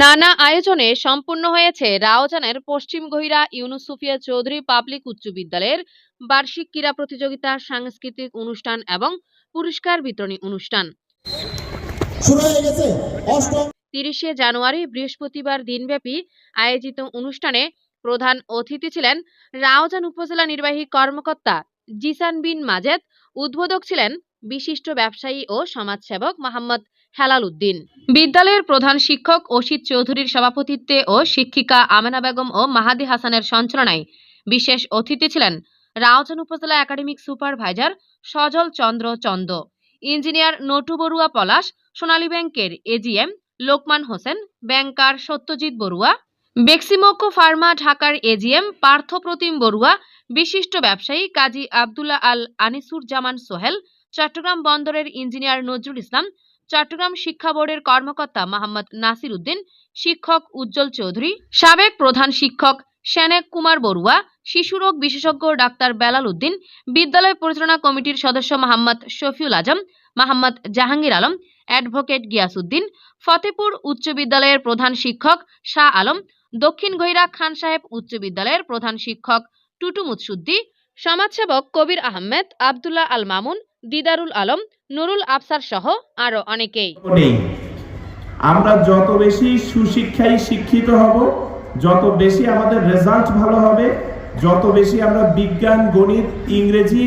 নানা আয়োজনে সম্পূর্ণ হয়েছে রাওজানের পশ্চিম গহিরা ইউনুসুফিয়া চৌধুরী পাবলিক উচ্চ বিদ্যালয়ের বার্ষিক ক্রীড়া প্রতিযোগিতা, সাংস্কৃতিক অনুষ্ঠান এবং পুরস্কার বিতরণী অনুষ্ঠান। তিরিশে জানুয়ারি বৃহস্পতিবার দিনব্যাপী আয়োজিত অনুষ্ঠানে প্রধান অতিথি ছিলেন রাওজান উপজেলা নির্বাহী কর্মকর্তা জিসান বিন মাজেদ, উদ্বোধক ছিলেন বিশিষ্ট ব্যবসায়ী ও সমাজসেবক মোহাম্মদ হেলাল উদ্দিন। বিদ্যালয়ের প্রধান শিক্ষক অসিত চৌধুরীর সভাপতিত্বে ও শিক্ষিকা আমেনা বেগম ও মাহাদি হাসানের সঞ্চালনায় বিশেষ অতিথি ছিলেন রাওজান উপজেলা academic supervisor Sajal Chandra Chanda, engineer Natu Barua Palash, Sonali ব্যাংকের AGM Lokman Hossain, banker Satyajit Barua, Beximco pharma ঢাকার এজিএম পার্থপ্রতিম বড়ুয়া, বিশিষ্ট ব্যবসায়ী কাজী আবদুল্লাহ আল আনিসুর জামান সোহেল চট্টগ্রাম বন্দরের ইঞ্জিনিয়ার নজরুল ইসলাম, চট্টগ্রাম শিক্ষা বোর্ডের কর্মকর্তা মোহাম্মদ নাসির উদ্দিন, শিক্ষক উজ্জ্বল চৌধুরী, সাবেক প্রধান শিক্ষক সেনেক কুমার বড়ুয়া শিশুরোগ বিশেষজ্ঞ ডাক্তার বেলাল উদ্দিন, বিদ্যালয় পরিচালনা কমিটির সদস্য মোহাম্মদ শফিউল আজম, মোহাম্মদ জাহাঙ্গীর আলম, অ্যাডভোকেট গিয়াসউদ্দিন ফতেপুর উচ্চ বিদ্যালয়ের প্রধান শিক্ষক শাহ আলম, দক্ষিণ গহিরা খান সাহেব উচ্চ বিদ্যালয়ের প্রধান শিক্ষক টুটু মুৎসুদ্দি, সমাজসেবক কবির আহমেদ, আবদুল্লাহ আল মামুন দিদারুল আলম, নুরুল আফসার সহ আরও অনেকেই। আমরা যত বেশি সুশিক্ষায় শিক্ষিত হব, যত বেশি আমাদের রেজাল্ট ভালো হবে, যত বেশি আমরা বিজ্ঞান, গণিত, ইংরেজি,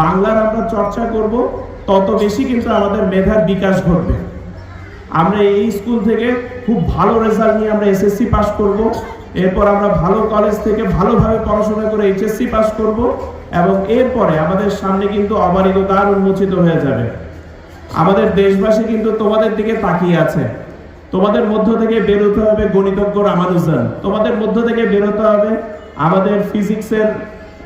বাংলার আমরা চর্চা করব, তত বেশি কিন্তু আমাদের মেধার বিকাশ ঘটবে। আমরা এই স্কুল থেকে খুব ভালো রেজাল্ট নিয়ে আমরা এসএসসি পাস করব। এরপর আমরা ভালো কলেজ থেকে ভালোভাবে পড়াশোনা করে এইচএসসি পাস করব এবং এরপরে আমাদের সামনে কিন্তু অবারিত দ্বার উন্মোচিত হয়ে যাবে। আমাদের দেশবাসী কিন্তু তোমাদের দিকে তাকিয়ে আছে। তোমাদের মধ্য থেকে বেরোতে হবে গণিতজ্ঞ রামানুজন। তোমাদের মধ্য থেকে বেরোতে হবে আমাদের ফিজিক্সের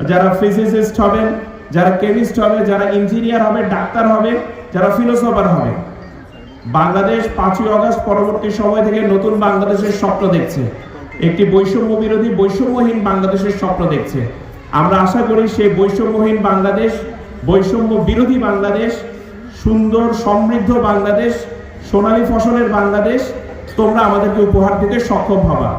যারা ফিজিসিস্ট হবেন, যারা কেমিস্ট হবে, যারা ইঞ্জিনিয়ার হবে, ডাক্তার হবে, যারা ফিলোসফার হবে। বাংলাদেশ পাঁচই আগস্ট পরবর্তী সময় থেকে নতুন বাংলাদেশের স্বপ্ন দেখছে। একটি বৈষম্য বিরোধী বৈষম্যহীন বাংলাদেশের স্বপ্ন দেখছে। আমরা আশা করি সেই বৈষম্যহীন বাংলাদেশ বৈষম্য বিরোধী বাংলাদেশ, সুন্দর, সমৃদ্ধ বাংলাদেশ, সোনালী ফসলের বাংলাদেশ, তোমরা আমাদেরকে উপহার দিতে সক্ষম হবা।